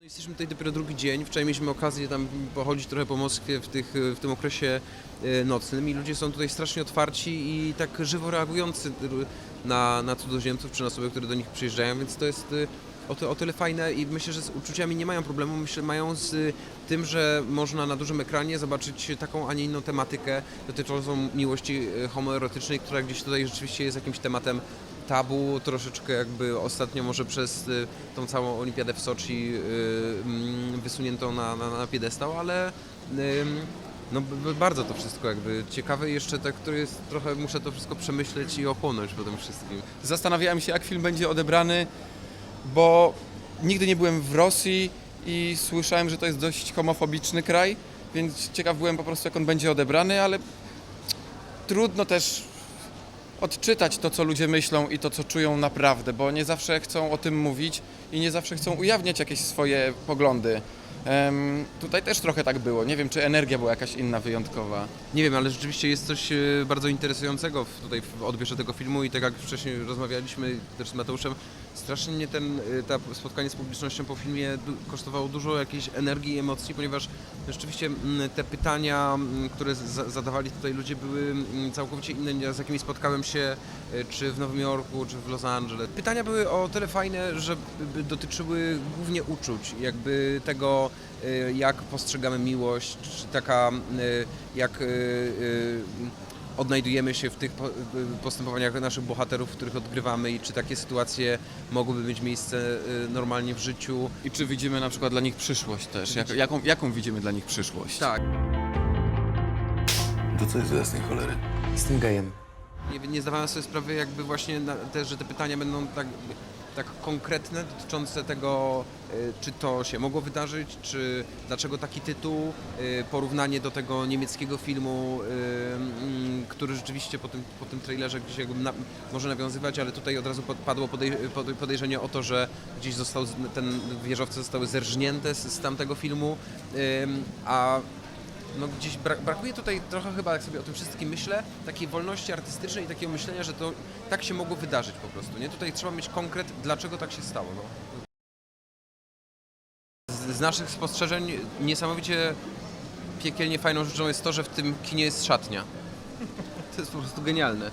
Jesteśmy tutaj dopiero drugi dzień. Wczoraj mieliśmy okazję tam pochodzić trochę po Moskwie w, tych, w tym okresie e, nocnym i ludzie są tutaj strasznie otwarci i tak żywo reagujący na, na cudzoziemców czy na osoby, które do nich przyjeżdżają, więc to jest e, o, o tyle fajne i myślę, że z uczuciami nie mają problemu. Myślę, mają z e, tym, że można na dużym ekranie zobaczyć taką, a nie inną tematykę dotyczącą miłości homoerotycznej, która gdzieś tutaj rzeczywiście jest jakimś tematem tabu troszeczkę jakby ostatnio może przez y, tą całą olimpiadę w Soczi y, mm, wysuniętą na, na, na piedestał, ale no bardzo to wszystko jakby ciekawe jeszcze tak, który jest trochę, muszę to wszystko przemyśleć i ochłonąć po tym wszystkim. Zastanawiałem się, jak film będzie odebrany, bo nigdy nie byłem w Rosji i słyszałem, że to jest dość homofobiczny kraj, więc ciekaw byłem po prostu, jak on będzie odebrany, ale trudno też odczytać to, co ludzie myślą i to, co czują naprawdę, bo nie zawsze chcą o tym mówić i nie zawsze chcą ujawniać jakieś swoje poglądy. Em, tutaj też trochę tak było. Nie wiem, czy energia była jakaś inna, wyjątkowa. Nie wiem, ale rzeczywiście jest coś e, bardzo interesującego w, tutaj w odbierze tego filmu i tak jak wcześniej rozmawialiśmy też z Mateuszem, strasznie mnie ten, e, ta spotkanie z publicznością po filmie kosztowało dużo jakiejś energii i emocji, ponieważ rzeczywiście mm, te pytania, mm, które za- zadawali tutaj ludzie były mm, całkowicie inne, z jakimi spotkałem się e, czy w Nowym Jorku, czy w Los Angeles. Pytania były o tyle fajne, że dotyczyły głównie uczuć, jakby tego, e, jak postrzegamy miłość, czy taka, jak odnajdujemy się w tych po- postępowaniach naszych bohaterów, których odgrywamy i czy takie sytuacje mogłyby mieć miejsce e, normalnie w życiu. I czy widzimy na przykład dla nich przyszłość też? Jak, jaką, jaką widzimy dla nich przyszłość? Tak. To co jest do jasnej cholery? Z tym gejem. Nie, nie zdawałem sobie sprawy jakby właśnie na, te, że te pytania będą tak, tak konkretne dotyczące tego, y, czy to się mogło wydarzyć, czy dlaczego taki tytuł, y, porównanie do tego niemieckiego filmu, y, który rzeczywiście po tym, po tym trailerze gdzieś jakby na, może nawiązywać, ale tutaj od razu padło podej, pod- podejrzenie o to, że gdzieś został, ten wieżowce zostały zerżnięte z, z tamtego filmu, a no gdzieś bra- brakuje tutaj trochę chyba, jak sobie o tym wszystkim myślę, takiej wolności artystycznej i takiego myślenia, że to tak się mogło wydarzyć po prostu, nie? Tutaj trzeba mieć konkret, dlaczego tak się stało, no. Z, z naszych spostrzeżeń niesamowicie piekielnie fajną rzeczą jest to, że w tym kinie jest szatnia. To jest po prostu genialne.